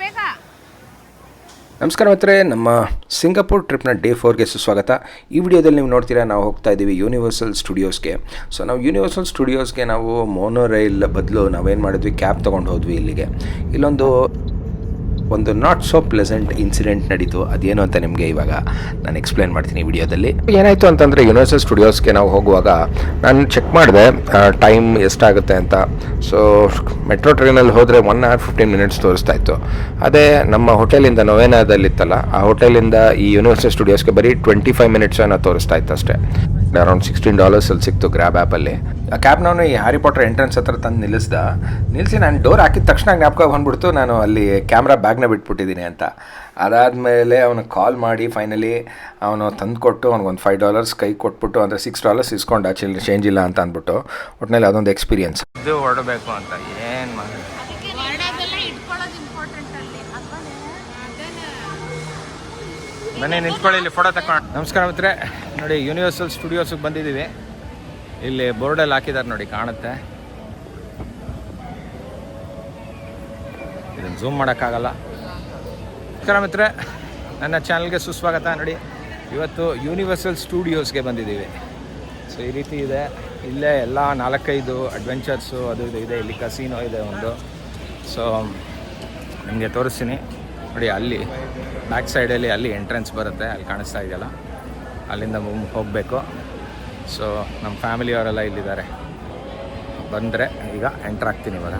ಬೇಗ. ನಮಸ್ಕಾರ ಮಿತ್ರರೇ, ನಮ್ಮ ಸಿಂಗಾಪುರ್ ಟ್ರಿಪ್ನ ಡೇ ಫೋರ್ಗೆ ಸುಸ್ವಾಗತ. ಈ ವಿಡಿಯೋದಲ್ಲಿ ನೀವು ನೋಡ್ತೀರಾ, ನಾವು ಹೋಗ್ತಾ ಇದ್ದೀವಿ ಯೂನಿವರ್ಸಲ್ ಸ್ಟುಡಿಯೋಸ್ಗೆ ಸೊ ನಾವು ಯೂನಿವರ್ಸಲ್ ಸ್ಟುಡಿಯೋಸ್ಗೆ ನಾವು ಮೋನೋ ರೈಲ್ ಬದಲು ನಾವೇನು ಮಾಡಿದ್ವಿ ಕ್ಯಾಬ್ ತೊಗೊಂಡು ಹೋದ್ವಿ ಇಲ್ಲಿಗೆ. ಇಲ್ಲೊಂದು ಒಂದು ನಾಟ್ ಸೋ ಪ್ಲೆಸೆಂಟ್ ಇನ್ಸಿಡೆಂಟ್ ನಡೀತು. ಅದೇನು ಅಂತ ನಿಮಗೆ ಇವಾಗ ನಾನು ಎಕ್ಸ್ಪ್ಲೇನ್ ಮಾಡ್ತೀನಿ ವಿಡಿಯೋದಲ್ಲಿ. ಏನಾಯಿತು ಅಂತಂದರೆ ಯೂನಿವರ್ಸಲ್ ಸ್ಟುಡಿಯೋಸ್ಗೆ ನಾವು ಹೋಗುವಾಗ ನಾನು ಚೆಕ್ ಮಾಡಿದೆ ಟೈಮ್ ಎಷ್ಟಾಗುತ್ತೆ ಅಂತ. ಸೊ ಮೆಟ್ರೋ ಟ್ರೈನಲ್ಲಿ ಹೋದರೆ ಒನ್ ಆರ್ ಫಿಫ್ಟೀನ್ ಮಿನಿಟ್ಸ್ ತೋರಿಸ್ತಾ ಇತ್ತು. ಅದೇ ನಮ್ಮ ಹೋಟೆಲಿಂದ ನೊವೇನಾದಲ್ಲಿತ್ತಲ್ಲ, ಆ ಹೋಟೆಲಿಂದ ಈ ಯೂನಿವರ್ಸಲ್ ಸ್ಟುಡಿಯೋಸ್ಗೆ ಬರೀ ಟ್ವೆಂಟಿ ಫೈವ್ ಮಿನಿಟ್ಸ್ ಏನೋ ತೋರಿಸ್ತಾ ಇತ್ತು ಅಷ್ಟೇ. ಅರೌಂಡ್ ಸಿಕ್ಸ್ಟೀನ್ ಡಾಲರ್ಸಲ್ಲಿ ಸಿಕ್ತು ಗ್ರ್ಯಾಬ್ ಆ್ಯಪಲ್ಲಿ ಆ ಕ್ಯಾಬ್ನವನು ಈ ಹ್ಯಾರಿ ಪಾಟರ್ ಎಂಟ್ರೆನ್ಸ್ ಹತ್ರ ತಂದು ನಿಲ್ಲಿಸ್ದ. ನಿಲ್ಲಿಸಿ ನಾನು ಡೋರ್ ಹಾಕಿದ ತಕ್ಷಣ ಜ್ಞಾಪಕ ಬಂದ್ಬಿಡ್ತು ನಾನು ಅಲ್ಲಿ ಕ್ಯಾಮ್ರಾ ಬ್ಯಾಗ್ನ ಬಿಟ್ಬಿಟ್ಟಿದ್ದೀನಿ ಅಂತ. ಅದಾದಮೇಲೆ ಅವನು ಕಾಲ್ ಮಾಡಿ ಫೈನಲಿ ಅವನು ತಂದುಕೊಟ್ಟು ಅವ್ನಿಗೊಂದು ಫೈವ್ ಡಾಲರ್ಸ್ ಕೈ ಕೊಟ್ಬಿಟ್ಟು ಅಂದರೆ ಸಿಕ್ಸ್ ಡಾಲರ್ಸ್ ಇಸ್ಕೊಂಡ ಚಿಲ್ ಚೇಂಜ್ ಇಲ್ಲ ಅಂತ ಅಂದ್ಬಿಟ್ಟು ಒಟ್ಟಿನಲ್ಲಿ ಅದೊಂದು ಎಕ್ಸ್ಪೀರಿಯನ್ಸ್ ಇದು ಹೊರಡಬೇಕು ಅಂತ ಏನು ಮಾಡಿ ಹೊರಡೋದೆಲ್ಲ ಇಟ್ಕೊಳ್ಳೋದು ಇಂಪಾರ್ಟೆಂಟ್ ಅಲ್ಲಿ ಬನ್ನಿ ನಿಂತ್ಕೊಳ್ಳಿ ಇಲ್ಲಿ ಫೋಟೋ ತಕೊಂಡು ನಮಸ್ಕಾರ ಮಿತ್ರೆ ನೋಡಿ ಯೂನಿವರ್ಸಲ್ ಸ್ಟುಡಿಯೋಸಿಗೆ ಬಂದಿದ್ದೀವಿ. ಇಲ್ಲಿ ಬೋರ್ಡಲ್ಲಿ ಹಾಕಿದ್ದಾರೆ ನೋಡಿ, ಕಾಣುತ್ತೆ. ಇದನ್ನು ಝೂಮ್ ಮಾಡೋಕ್ಕಾಗಲ್ಲ. ನಮಸ್ಕಾರ ಮಿತ್ರೆ ನನ್ನ ಚಾನಲ್ಗೆ ಸುಸ್ವಾಗತ. ನೋಡಿ, ಇವತ್ತು ಯೂನಿವರ್ಸಲ್ ಸ್ಟುಡಿಯೋಸ್ಗೆ ಬಂದಿದ್ದೀವಿ. ಸೊ ಈ ರೀತಿ ಇದೆ. ಇಲ್ಲೇ ಎಲ್ಲ ನಾಲ್ಕೈದು ಅಡ್ವೆಂಚರ್ಸು ಅದು ಇದು ಇದೆ. ಇಲ್ಲಿ ಕಸಿನೋ ಇದೆ ಒಂದು. ಸೊ ನಿಮಗೆ ತೋರಿಸ್ತೀನಿ. ನೋಡಿ, ಅಲ್ಲಿ ಬ್ಯಾಕ್ ಸೈಡಲ್ಲಿ ಅಲ್ಲಿ ಎಂಟ್ರೆನ್ಸ್ ಬರುತ್ತೆ. ಅಲ್ಲಿ ಕಾಣಿಸ್ತಾ ಇದೆಯಲ್ಲ. ಅಲ್ಲಿಂದ ಹೋಗಬೇಕು. ಸೊ ನಮ್ಮ ಫ್ಯಾಮಿಲಿಯವರೆಲ್ಲ ಇಲ್ಲಿದ್ದಾರೆ. ಬಂದರೆ ಈಗ ಎಂಟ್ರ್ ಆಗ್ತೀನಿ ಇವಾಗ.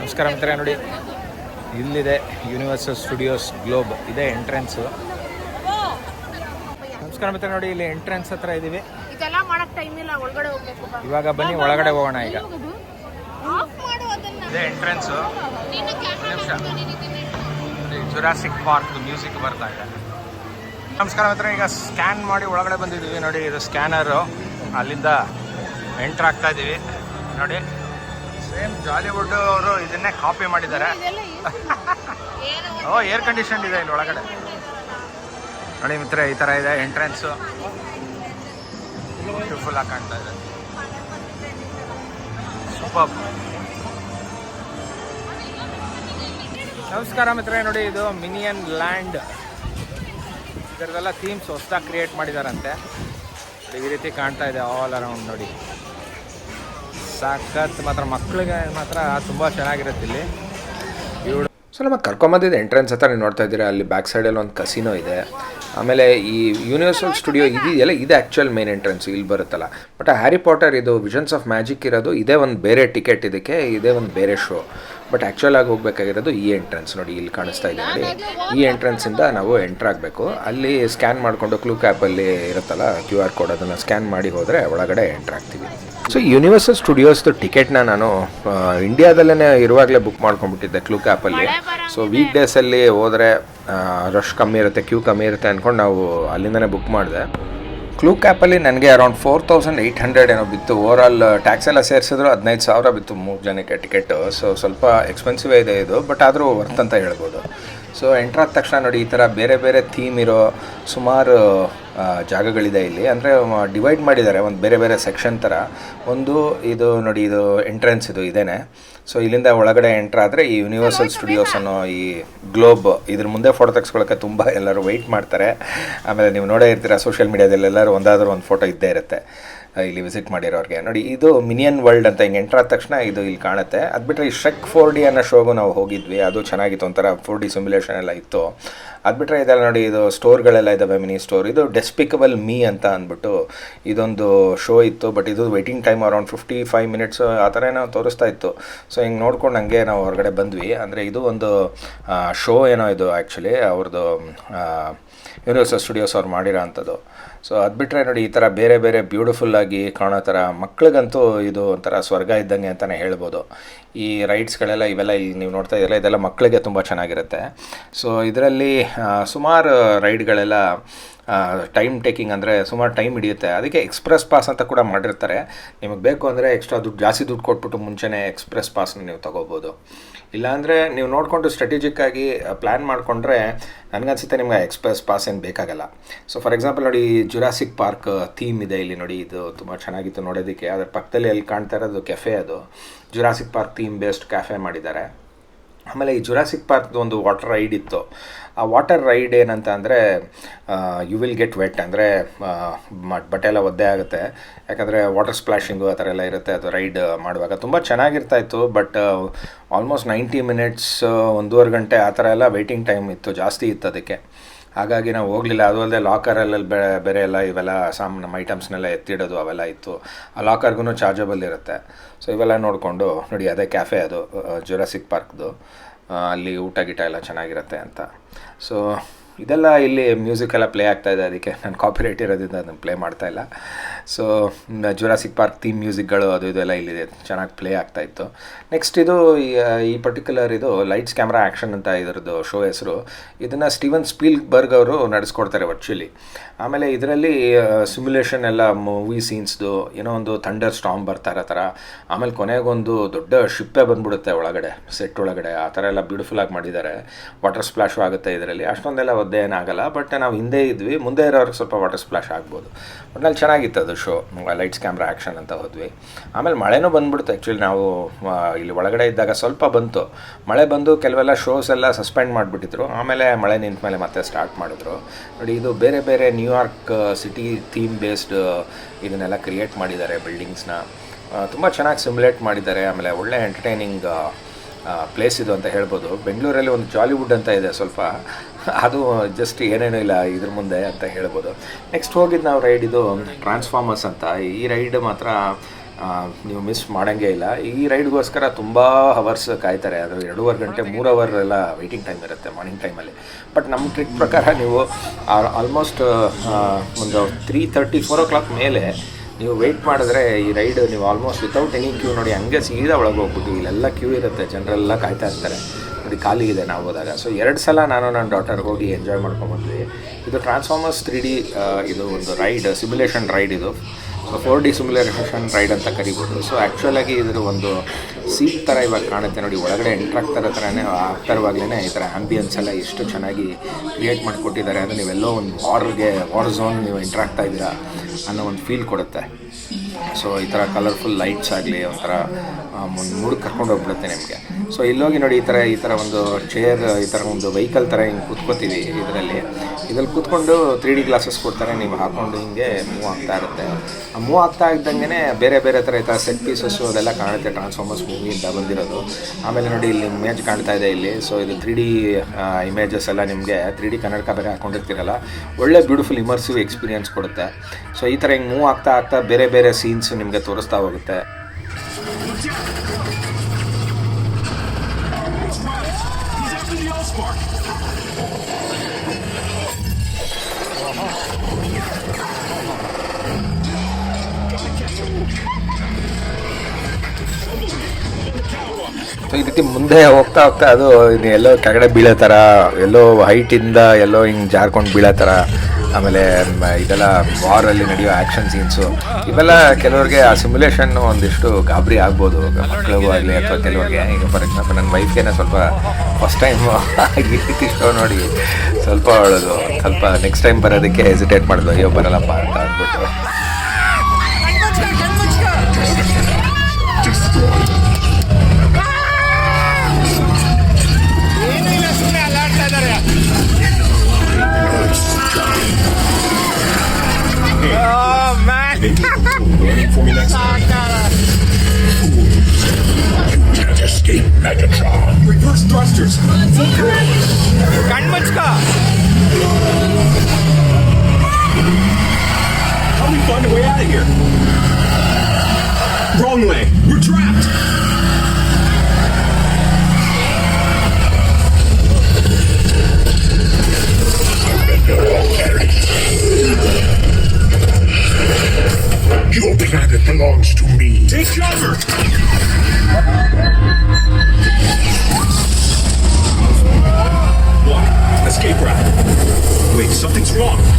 ನಮಸ್ಕಾರ ಮಿತ್ರ ನೋಡಿ. ಇಲ್ಲಿದೆ ಯೂನಿವರ್ಸಲ್ ಸ್ಟುಡಿಯೋಸ್ ಗ್ಲೋಬ್ ಇದೆ ಎಂಟ್ರೆನ್ಸು ನಮಸ್ಕಾರ ಮಿತ್ರ ನೋಡಿ ಇಲ್ಲಿ ಎಂಟ್ರೆನ್ಸ್ ಹತ್ರ ಇದ್ದೀವಿ ಇದೆಲ್ಲ ಮಾಡಕ್ ಟೈಮ್ ಇಲ್ಲ ಒಳಗಡೆ ಹೋಗ್ಬೇಕು ಬಾ. ಇವಾಗ ಬನ್ನಿ ಒಳಗಡೆ ಹೋಗೋಣ ಈಗ. ಇದೇ ಎಂಟ್ರೆನ್ಸು ನಿಮಿಷ. ಜುರಾಸಿಕ್ ಪಾರ್ಕ್ ಮ್ಯೂಸಿಕ್ ಬರ್ತಾ ಇದೆ. ನಮಸ್ಕಾರ ಮಿತ್ರ ಈಗ ಸ್ಕ್ಯಾನ್ ಮಾಡಿ ಒಳಗಡೆ ಬಂದಿದ್ದೀವಿ. ನೋಡಿ ಇದು ಸ್ಕ್ಯಾನರು ಅಲ್ಲಿಂದ ಎಂಟ್ರ್ ಆಗ್ತಾ ಇದ್ದೀವಿ ನೋಡಿ, ಸೇಮ್ ಜಾಲಿವುಡ್ ಅವರು ಇದನ್ನೇ ಕಾಪಿ ಮಾಡಿದ್ದಾರೆ. ಓ ಏರ್ ಕಂಡೀಷನ್ ಇದೆ ಇಲ್ಲಿ ಒಳಗಡೆ. ನೋಡಿ ಮಿತ್ರ ಈ ಥರ ಇದೆ ಎಂಟ್ರೆನ್ಸು ಬ್ಯೂಟಿಫುಲ್ ಆಗಿ ಕಾಣ್ತಾ ಇದೆ. ಸೂಪರ್ ನಮಸ್ಕಾರ ಮಿತ್ರ ನೋಡಿ ಇದು ಮಿನಿಯನ್ ಲ್ಯಾಂಡ್ ಇದರದೆಲ್ಲ ಥೀಮ್ಸ್ ಹೊಸದಾಗಿ ಕ್ರಿಯೇಟ್ ಮಾಡಿದಾರಂತೆ. ಈ ರೀತಿ ಕಾಣ್ತಾ ಇದೆ ಆಲ್ ಅರೌಂಡ್ ನೋಡಿ. ಸಾಕತ್ ಮಾತ್ರ ಮಕ್ಕಳಿಗೆ ಮಾತ್ರ ತುಂಬ ಚೆನ್ನಾಗಿರುತ್ತೆ ಇಲ್ಲಿ. ಸೊ ನಮಗೆ ಕರ್ಕೊಂಬಂದಿದ್ದು ಎಂಟ್ರೆನ್ಸ್ ಹತ್ರ ನೀವು ನೋಡ್ತಾ ಇದ್ದೀರಾ, ಅಲ್ಲಿ ಬ್ಯಾಕ್ ಸೈಡಲ್ಲಿ ಒಂದು ಕಸಿನೋ ಇದೆ. ಆಮೇಲೆ ಈ ಯೂನಿವರ್ಸಲ್ ಸ್ಟುಡಿಯೋ ಇದೆಯಲ್ಲ ಇದೆ ಆ್ಯಕ್ಚುಯಲ್ ಮೇನ್ ಎಂಟ್ರೆನ್ಸ್ ಇಲ್ಲಿ ಬರುತ್ತಲ್ಲ. ಬಟ್ ಹ್ಯಾರಿ ಪಾಟರ್ ಇದು ವಿಷನ್ಸ್ ಆಫ್ ಮ್ಯಾಜಿಕ್ ಇರೋದು, ಇದೇ ಒಂದು ಬೇರೆ ಟಿಕೆಟ್ ಇದಕ್ಕೆ, ಇದೇ ಒಂದು ಬೇರೆ ಶೋ ಬಟ್ ಆ್ಯಕ್ಚುಯಲ್ ಆಗಿ ಹೋಗ್ಬೇಕಾಗಿರೋದು ಈ ಎಂಟ್ರೆನ್ಸ್ ನೋಡಿ, ಇಲ್ಲಿ ಕಾಣಿಸ್ತಾ ಇದೆ ನೋಡಿ. ಈ ಎಂಟ್ರೆನ್ಸಿಂದ ನಾವು ಎಂಟ್ರ್ ಆಗಬೇಕು. ಅಲ್ಲಿ ಸ್ಕ್ಯಾನ್ ಮಾಡಿಕೊಂಡು ಕ್ಲೂ ಕ್ಯಾಪಲ್ಲಿ ಇರುತ್ತಲ್ಲ ಕ್ಯೂ ಆರ್ ಕೋಡ್ ಅದನ್ನು ಸ್ಕ್ಯಾನ್ ಮಾಡಿ ಹೋದರೆ ಒಳಗಡೆ ಎಂಟ್ರ್ ಆಗ್ತೀವಿ. ಸೊ ಯೂನಿವರ್ಸಲ್ ಸ್ಟುಡಿಯೋಸ್ದು ಟಿಕೆಟ್ನ ನಾನು ಇಂಡಿಯಾದಲ್ಲೇ ಇರುವಾಗಲೇ ಬುಕ್ ಮಾಡ್ಕೊಂಡ್ಬಿಟ್ಟಿದ್ದೆ ಕ್ಲೂ ಕ್ಯಾಪಲ್ಲಿ ಸೊ ವೀಕ್ ಡೇಸಲ್ಲಿ ಹೋದರೆ ರಶ್ ಕಮ್ಮಿ ಇರುತ್ತೆ ಕ್ಯೂ ಕಮ್ಮಿ ಇರುತ್ತೆ ಅಂದ್ಕೊಂಡು ನಾವು ಅಲ್ಲಿಂದನೇ ಬುಕ್ ಮಾಡಿದೆ. ಕ್ಲೂ ಕ್ಯಾಪಲ್ಲಿ ನನಗೆ around four thousand eight hundred ಏನೋ ಬಿತ್ತು. ಓವರ್ ಆಲ್ ಟ್ಯಾಕ್ಸ್ ಎಲ್ಲ ಸೇರಿಸಿದ್ರು ಹದಿನೈದು ಸಾವಿರ ಬಿತ್ತು ಮೂರು ಜನಕ್ಕೆ ಟಿಕೆಟ್. ಸೊ ಸ್ವಲ್ಪ ಎಕ್ಸ್ಪೆನ್ಸಿವ್ ಇದೆ ಇದು ಬಟ್ ಆದರೂ ವರ್ತ್ ಅಂತ ಹೇಳ್ಬೋದು. ಸೊ ಎಂಟ್ರಾದ ತಕ್ಷಣ ನೋಡಿ ಈ ಥರ ಬೇರೆ ಬೇರೆ ಥೀಮ್ ಇರೋ ಸುಮಾರು ಜಾಗಗಳಿದೆ ಇಲ್ಲಿ. ಅಂದರೆ ಡಿವೈಡ್ ಮಾಡಿದ್ದಾರೆ ಒಂದು ಬೇರೆ ಬೇರೆ ಸೆಕ್ಷನ್ ಥರ ಒಂದು ಇದು ನೋಡಿ, ಇದು ಎಂಟ್ರೆನ್ಸ್ ಇದು ಇದೇನೆ. ಸೊ ಇಲ್ಲಿಂದ ಒಳಗಡೆ ಎಂಟ್ರ್ ಆದರೆ ಈ ಯೂನಿವರ್ಸಲ್ ಸ್ಟುಡಿಯೋಸ್ ಅನ್ನೋ ಈ ಗ್ಲೋಬ್ ಇದ್ರ ಮುಂದೆ ಫೋಟೋ ತೆಗೆಸ್ಕೊಳ್ಳೋಕೆ ತುಂಬ ಎಲ್ಲರೂ ವೆಯ್ಟ್ ಮಾಡ್ತಾರೆ. ಆಮೇಲೆ ನೀವು ನೋಡೇ ಇರ್ತೀರ ಸೋಷಿಯಲ್ ಮೀಡಿಯಾದಲ್ಲಿ ಎಲ್ಲರೂ ಒಂದಾದರೂ ಒಂದು ಫೋಟೋ ಇದ್ದೇ ಇರುತ್ತೆ. ಇಲ್ಲಿ ವಿಸಿಟ್ ಮಾಡಿರೋರಿಗೆ. ನೋಡಿ, ಇದು ಮಿನಿಯನ್ ವರ್ಲ್ಡ್ ಅಂತ ಹಿಂಗೆ ಎಂಟ್ರಾದ ತಕ್ಷಣ ಇದು ಇಲ್ಲಿ ಕಾಣುತ್ತೆ. ಅದು ಬಿಟ್ಟರೆ ಈ ಶೆಕ್ ಫೋರ್ ಡಿ ಅನ್ನೋ ಶೋಗೂ ನಾವು ಹೋಗಿದ್ವಿ. ಅದು ಚೆನ್ನಾಗಿತ್ತು, ಒಂಥರ ಫೋರ್ ಡಿ ಸಿಮ್ಯುಲೇಷನ್ ಎಲ್ಲ ಇತ್ತು. ಅದು ಬಿಟ್ಟರೆ ಇದೆಲ್ಲ ನೋಡಿ, ಇದು ಸ್ಟೋರ್ಗಳೆಲ್ಲ ಇದ್ದಾವೆ ಮಿನಿ ಸ್ಟೋರ್ ಇದು ಡೆಸ್ಪಿಕಬಲ್ ಮೀ ಅಂತ ಅಂದ್ಬಿಟ್ಟು ಇದೊಂದು ಶೋ ಇತ್ತು ಬಟ್ ಇದು waiting time around fifty five minutes ಆ ಥರ ಏನೋ ತೋರಿಸ್ತಾ ಇತ್ತು. ಸೊ ಹಿಂಗೆ ನೋಡ್ಕೊಂಡು ಹಂಗೆ ನಾವು ಹೊರಗಡೆ ಬಂದ್ವಿ. ಅಂದರೆ ಇದು ಒಂದು ಶೋ ಏನೋ ಇದು ಆ್ಯಕ್ಚುಲಿ ಅವ್ರದ್ದು ಯೂನಿವರ್ಸಲ್ ಸ್ಟುಡಿಯೋಸ್ ಅವ್ರು ಮಾಡಿರೋ ಅಂಥದ್ದು. ಸೊ ಅದು ಬಿಟ್ಟರೆ ನೋಡಿ, ಈ ಥರ ಬೇರೆ ಬೇರೆ ಬ್ಯೂಟಿಫುಲ್ಲಾಗಿ ಕಾಣೋ ಥರ ಮಕ್ಳಿಗಂತೂ ಇದು ಒಂಥರ ಸ್ವರ್ಗ ಇದ್ದಂಗೆ ಅಂತಲೇ ಹೇಳ್ಬೋದು. ಈ ರೈಡ್ಸ್ಗಳೆಲ್ಲ ಇವೆಲ್ಲ ಇಲ್ಲಿ ನೀವು ನೋಡ್ತಾ ಇದೆಲ್ಲ ಇದೆಲ್ಲ ಮಕ್ಕಳಿಗೆ ತುಂಬ ಚೆನ್ನಾಗಿರುತ್ತೆ. ಸೊ ಇದರಲ್ಲಿ ಸುಮಾರು ರೈಡ್ಗಳೆಲ್ಲ ಟೈಮ್ ಟೇಕಿಂಗ್ ಅಂದರೆ ಸುಮಾರು ಟೈಮ್ ಹಿಡಿಯುತ್ತೆ. ಅದಕ್ಕೆ ಎಕ್ಸ್ಪ್ರೆಸ್ ಪಾಸ್ ಅಂತ ಕೂಡ ಮಾಡಿರ್ತಾರೆ. ನಿಮಗೆ ಬೇಕು ಅಂದರೆ ಎಕ್ಸ್ಟ್ರಾ ದುಡ್ಡು, ಜಾಸ್ತಿ ದುಡ್ಡು ಕೊಟ್ಬಿಟ್ಟು ಮುಂಚೆನೇ ಎಕ್ಸ್ಪ್ರೆಸ್ ಪಾಸ್ನ ನೀವು ತೊಗೋಬೋದು. ಇಲ್ಲಾಂದರೆ ನೀವು ನೋಡಿಕೊಂಡು ಸ್ಟ್ರಾಟಜಿಕ್ಕಾಗಿ ಪ್ಲ್ಯಾನ್ ಮಾಡಿಕೊಂಡ್ರೆ ನನಗನ್ಸುತ್ತೆ ನಿಮ್ಗೆ ಎಕ್ಸ್ಪ್ರೆಸ್ ಪಾಸ್ ಏನು ಬೇಕಾಗಲ್ಲ. ಸೊ ಫಾರ್ ಎಕ್ಸಾಂಪಲ್ ನೋಡಿ ಜುರಾಸಿಕ್ ಪಾರ್ಕ್ ಥೀಮ್ ಇದೆ ಇಲ್ಲಿ ನೋಡಿ, ಇದು ತುಂಬ ಚೆನ್ನಾಗಿತ್ತು ನೋಡೋದಕ್ಕೆ. ಅದರ ಪಕ್ಕದಲ್ಲಿ ಅಲ್ಲಿ ಕಾಣ್ತಾ ಇರೋದು ಕೆಫೆ ಅದು. Jurassic park theme based cafe ಮಾಡಿದ್ದಾರೆ. ಆಮೇಲೆ ಈ ಜುರಾಸಿಕ್ ಪಾರ್ಕ್ದು ಒಂದು ವಾಟರ್ ರೈಡ್ ಇತ್ತು. ಆ ವಾಟರ್ ರೈಡ್ ಏನಂತ ಅಂದರೆ ಯು ವಿಲ್ ಗೆಟ್ ವೆಟ್ ಅಂದರೆ ಬಟ್ಟೆ ಎಲ್ಲ ಒದ್ದೆ ಆಗುತ್ತೆ. ಯಾಕಂದರೆ ವಾಟರ್ ಸ್ಪ್ಲಾಶಿಂಗು ಆ ಥರ ಎಲ್ಲ ಇರುತ್ತೆ, ಅದು ರೈಡ್ ಮಾಡುವಾಗ. ತುಂಬ ಚೆನ್ನಾಗಿರ್ತಾಯಿತ್ತು ಬಟ್ ಆಲ್ಮೋಸ್ಟ್ ನೈಂಟಿ ಮಿನಿಟ್ಸ್ ಒಂದೂವರೆ ಗಂಟೆ ಆ ಥರ ಎಲ್ಲ ವೆಯ್ಟಿಂಗ್ ಟೈಮ್ ಇತ್ತು, ಜಾಸ್ತಿ ಇತ್ತು ಅದಕ್ಕೆ. ಹಾಗಾಗಿ ನಾವು ಹೋಗಲಿಲ್ಲ, ಅದು ಅಲ್ಲದೆ ಲಾಕರಲ್ಲಿ ಬೇರೆ ಎಲ್ಲ ಇವೆಲ್ಲ ಸಾಮ್ ನಮ್ಮ ಐಟಮ್ಸ್ನೆಲ್ಲ ಎತ್ತಿಡೋದು, ಅವೆಲ್ಲ ಇತ್ತು. ಆ ಲಾಕರ್ಗೂ ಚಾರ್ಜಬಲ್ ಇರುತ್ತೆ. ಸೊ ಇವೆಲ್ಲ ನೋಡಿಕೊಂಡು, ನೋಡಿ, ಅದೇ ಕ್ಯಾಫೆ ಅದು ಜುರಾಸಿಕ್ ಪಾರ್ಕ್ದು ಅಲ್ಲಿ ಊಟ ಗೀಟ ಎಲ್ಲ ಚೆನ್ನಾಗಿರುತ್ತೆ ಅಂತ. ಸೊ ಇದೆಲ್ಲ ಇಲ್ಲಿ ಮ್ಯೂಸಿಕ್ ಎಲ್ಲ ಪ್ಲೇ ಆಗ್ತಾ ಇದೆ. ಅದಕ್ಕೆ ನಾನು ಕಾಪಿರೈಟ್ ಇರೋದ್ರಿಂದ ಅದನ್ನು ಪ್ಲೇ ಮಾಡ್ತಾ ಇಲ್ಲ. ಸೊ ಜುರಾಸಿಕ್ ಪಾರ್ಕ್ ಥೀಮ್ ಮ್ಯೂಸಿಕ್ಗಳು ಅದು ಇದೆಲ್ಲ ಇಲ್ಲಿದೆ. ಚೆನ್ನಾಗಿ ಪ್ಲೇ ಆಗ್ತಾ ಇತ್ತು. ನೆಕ್ಸ್ಟ್ ಇದು, ಈ ಪರ್ಟಿಕ್ಯುಲರ್ ಇದು ಲೈಟ್ಸ್ ಕ್ಯಾಮ್ರಾ ಆ್ಯಕ್ಷನ್ ಅಂತ ಇದರದ್ದು ಶೋ ಹೆಸರು. ಇದನ್ನು ಸ್ಟೀವನ್ ಸ್ಪೀಲ್ ಬರ್ಗ್ ಅವರು ನಡೆಸ್ಕೊಡ್ತಾರೆ ವರ್ಚುಲಿ ಆಮೇಲೆ ಇದರಲ್ಲಿ ಸಿಮ್ಯುಲೇಷನ್ ಎಲ್ಲ ಮೂವಿ ಸೀನ್ಸ್ದು ಏನೋ ಒಂದು ಥಂಡರ್ ಸ್ಟಾಮ್ ಬರ್ತಾ ಇರೋ ಥರ ಆಮೇಲೆ ಕೊನೆಗೊಂದು ದೊಡ್ಡ ಶಿಪ್ಪೇ ಬಂದ್ಬಿಡುತ್ತೆ ಒಳಗಡೆ ಸೆಟ್ ಒಳಗಡೆ. ಆ ಥರ ಎಲ್ಲ ಬ್ಯೂಟಿಫುಲ್ ಆಗಿ ಮಾಡಿದ್ದಾರೆ. ವಾಟರ್ ಸ್ಪ್ಲಾಶು ಆಗುತ್ತೆ ಇದರಲ್ಲಿ. ಅಷ್ಟೊಂದೆಲ್ಲ ಒದ್ದೆ ಏನಾಗಲ್ಲ ಬಟ್ ನಾವು ಹಿಂದೆ ಇದ್ವಿ, ಮುಂದೆ ಇರೋರಿಗೆ ಸ್ವಲ್ಪ ವಾಟರ್ ಸ್ಪ್ಲಾಶ್ ಆಗ್ಬೋದು. ಒಟ್ನಲ್ಲಿ ಚೆನ್ನಾಗಿತ್ತು ಅದು ಶೋ ಲೈಟ್ಸ್ ಕ್ಯಾಮ್ರಾ ಆ್ಯಕ್ಷನ್ ಅಂತ ಹೋದ್ವಿ. ಆಮೇಲೆ ಮಳೆನೂ ಬಂದ್ಬಿಡ್ತು ಆ್ಯಕ್ಚುಲಿ ನಾವು ಇಲ್ಲಿ ಒಳಗಡೆ ಇದ್ದಾಗ ಸ್ವಲ್ಪ ಬಂತು. ಮಳೆ ಬಂದು ಕೆಲವೆಲ್ಲ ಶೋಸ್ ಎಲ್ಲ ಸಸ್ಪೆಂಡ್ ಮಾಡಿಬಿಟ್ಟಿದ್ರು. ಆಮೇಲೆ ಮಳೆ ನಿಂತ ಮೇಲೆ ಮತ್ತೆ ಸ್ಟಾರ್ಟ್ ಮಾಡಿದ್ರು. ನೋಡಿ, ಇದು ಬೇರೆ ಬೇರೆ New York city theme based ಇದನ್ನೆಲ್ಲ ಕ್ರಿಯೇಟ್ ಮಾಡಿದ್ದಾರೆ ಬಿಲ್ಡಿಂಗ್ಸ್ನ ತುಂಬ ಚೆನ್ನಾಗಿ ಸಿಮ್ಯುಲೇಟ್ ಮಾಡಿದ್ದಾರೆ. ಆಮೇಲೆ ಒಳ್ಳೆ ಎಂಟರ್ಟೈನಿಂಗ್ ಪ್ಲೇಸ್ ಇದು ಅಂತ ಹೇಳ್ಬೋದು. ಬೆಂಗಳೂರಲ್ಲಿ ಒಂದು ಜಾಲಿವುಡ್ ಅಂತ ಇದೆ ಸ್ವಲ್ಪ. ಅದು ಜಸ್ಟ್ ಏನೇನೂ ಇಲ್ಲ ಇದ್ರ ಮುಂದೆ ಅಂತ ಹೇಳ್ಬೋದು. ನೆಕ್ಸ್ಟ್ ಹೋಗಿದ್ದು ನಾವು ರೈಡ್ ಇದು ಟ್ರಾನ್ಸ್ಫಾರ್ಮರ್ಸ್ ಅಂತ. ಈ ರೈಡ್ ಮಾತ್ರ ನೀವು ಮಿಸ್ ಮಾಡೋಂಗೇ ಇಲ್ಲ. ಈ ರೈಡ್ಗೋಸ್ಕರ ತುಂಬ ಹವರ್ಸ್ ಕಾಯ್ತಾರೆ. ಅದು ಎರಡೂವರೆ ಗಂಟೆ ಮೂರು ಅವರ್ ಎಲ್ಲ ವೆಯ್ಟಿಂಗ್ ಟೈಮ್ ಇರುತ್ತೆ ಮಾರ್ನಿಂಗ್ ಟೈಮಲ್ಲಿ ಬಟ್ ನಮ್ಮ ಟ್ರಿಪ್ ಪ್ರಕಾರ ನೀವು ಆಲ್ಮೋಸ್ಟ್ ಒಂದು three thirty four o'clock ಮೇಲೆ ನೀವು ವೆಯ್ಟ್ ಮಾಡಿದ್ರೆ ಈ ರೈಡ್ ನೀವು ಆಲ್ಮೋಸ್ಟ್ ವಿತೌಟ್ ಎನಿ ಕ್ಯೂ ನೋಡಿ ಹಂಗೆ ಸೀದಾ ಒಳಗೆ ಹೋಗ್ಬಿಟ್ಟು ಇಲ್ಲೆಲ್ಲ ಕ್ಯೂ ಇರುತ್ತೆ, ಜನರೆಲ್ಲ ಕಾಯ್ತಾ ಇರ್ತಾರೆ. ನೋಡಿ ಖಾಲಿ ಇದೆ ನಾವು ಹೋದಾಗ. ಸೊ ಎರಡು ಸಲ ನಾನು ನನ್ನ ಡಾಟರ್ ಹೋಗಿ ಎಂಜಾಯ್ ಮಾಡ್ಕೊಂಬಂದ್ವಿ ಇದು ಟ್ರಾನ್ಸ್ಫಾರ್ಮರ್ಸ್ ತ್ರೀ ಡಿ ಇದು ಒಂದು ರೈಡ್ ಸಿಮ್ಯುಲೇಷನ್ ರೈಡ್ ಇದು. ಫೋರ್ ಡಿ ಸಿಮ್ಯುಲೇಷನ್ ರೈಡ್ ಅಂತ ಕರಿಬೋದು. ಸೊ ಆ್ಯಕ್ಚುಲಾಗಿ ಇದರ ಒಂದು ಸೀಟ್ ಥರ ಇವಾಗ ಕಾಣುತ್ತೆ ನೋಡಿ. ಒಳಗಡೆ ಎಂಟ್ರ್ ಆಗ್ತಾರ ಥರನೇ ಆಗ್ತಾರವಾಗಲೇ ಈ ಥರ ಆ್ಯಂಬಿಯನ್ಸ್ ಎಲ್ಲ ಎಷ್ಟು ಚೆನ್ನಾಗಿ ಕ್ರಿಯೇಟ್ ಮಾಡಿಕೊಟ್ಟಿದ್ದಾರೆ. ಅಂದರೆ ನೀವೆಲ್ಲೋ ಒಂದು ವಾರ್ಗೆ ವಾರ್ ಝೋನ್ ನೀವು ಎಂಟ್ರ್ ಆಗ್ತಾ ಇದ್ದೀರಾ ಅನ್ನೋ ಒಂದು ಫೀಲ್ ಕೊಡುತ್ತೆ. ಸೊ ಈ ಥರ ಕಲರ್ಫುಲ್ ಲೈಟ್ಸ್ ಆಗಲಿ ಒಂಥರ ಮುಂದೆ ಮೂಡ್ ಕರ್ಕೊಂಡು ಹೋಗ್ಬಿಡುತ್ತೆ ನಿಮಗೆ. ಸೊ ಇಲ್ಲೋಗಿ ನೋಡಿ ಈ ಥರ ಈ ಥರ ಒಂದು ಚೇರ್ ಈ ಥರ ಒಂದು ವೆಹಿಕಲ್ ಥರ ಹಿಂಗೆ ಕೂತ್ಕೋತೀವಿ ಇದರಲ್ಲಿ. ಇದರಲ್ಲಿ ಕೂತ್ಕೊಂಡು ತ್ರೀ ಡಿ ಗ್ಲಾಸಸ್ ಕೊಡ್ತಾರೆ, ನೀವು ಹಾಕ್ಕೊಂಡು ಹಿಂಗೆ ಮೂವ್ ಆಗ್ತಾ ಇರುತ್ತೆ. ಆ ಮೂವ್ ಆಗ್ತಾ ಇದ್ದಂಗೆ ಬೇರೆ ಬೇರೆ ಥರ ಈ ಥರ ಸೆಟ್ ಪೀಸಸ್ಸು ಅದೆಲ್ಲ ಕಾಣುತ್ತೆ ಟ್ರಾನ್ಸ್ಫಾರ್ಮರ್ಸ್ ಮೂವಿಯಿಂದ ಬಂದಿರೋದು. ಆಮೇಲೆ ನೋಡಿ ಇಲ್ಲಿ ಇಮೇಜ್ ಕಾಣ್ತಾ ಇದೆ ಇಲ್ಲಿ. ಸೊ ಇದು ತ್ರೀ ಡಿ ಇಮೇಜಸ್ ಎಲ್ಲ ನಿಮಗೆ ತ್ರೀ ಡಿ ಕನ್ನಡಕ ಬೇರೆ ಹಾಕ್ಕೊಂಡಿರ್ತೀರಲ್ಲ. ಒಳ್ಳೆ ಬ್ಯೂಟಿಫುಲ್ ಇಮರ್ಸಿವ್ ಎಕ್ಸ್ಪೀರಿಯನ್ಸ್ ಕೊಡುತ್ತೆ. ಸೊ ಈ ಥರ ಹಿಂಗೆ ಮೂವ್ ಆಗ್ತಾ ಆಗ್ತಾ ಬೇರೆ ಬೇರೆ ಸೀನ್ಸ್ ನಿಮಗೆ ತೋರಿಸ್ತಾ ಹೋಗುತ್ತೆ. He's after the Allspark. ಈ ರೀತಿ ಮುಂದೆ ಹೋಗ್ತಾ ಹೋಗ್ತಾ ಅದು ಎಲ್ಲೋ ಕೆಳಗಡೆ ಬೀಳೋ ಥರ, ಎಲ್ಲೋ ಹೈಟಿಂದ ಎಲ್ಲೋ ಹಿಂಗೆ ಜಾರ್ಕೊಂಡು ಬೀಳೋ ಥರ ಆಮೇಲೆ ಇದೆಲ್ಲ ವಾರಲ್ಲಿ ನಡೆಯೋ ಆ್ಯಕ್ಷನ್ ಸೀನ್ಸು ಇವೆಲ್ಲ ಕೆಲವರಿಗೆ ಆ ಸಿಮ್ಯುಲೇಷನ್ ಒಂದಿಷ್ಟು ಗಾಬರಿ ಆಗ್ಬೋದು. ಮಕ್ಕಳಿಗೂ ಆಗಲಿ ಅಥವಾ ಕೆಲವರಿಗೆ. ಈಗ ಫಾರ್ ಎಕ್ಸಾಂಪಲ್ ನನ್ನ ವೈಫ್ಗೇನೆ ಸ್ವಲ್ಪ ಫಸ್ಟ್ ಟೈಮ್ ರೀತಿ ಶೋ ನೋಡಿ ಸ್ವಲ್ಪ ಅವಳದು ಸ್ವಲ್ಪ ನೆಕ್ಸ್ಟ್ ಟೈಮ್ ಬರೋದಕ್ಕೆ ಹೆಸಿಟೇಟ್ ಮಾಡಿದ್ಲು. ಅಯ್ಯೋ, ಬರಲ್ಲಪ್ಪ ಅಂತ ಅಂದ್ಬಿಟ್ಟು. Belongs to me. Take cover. Escape route. Wait, something's wrong.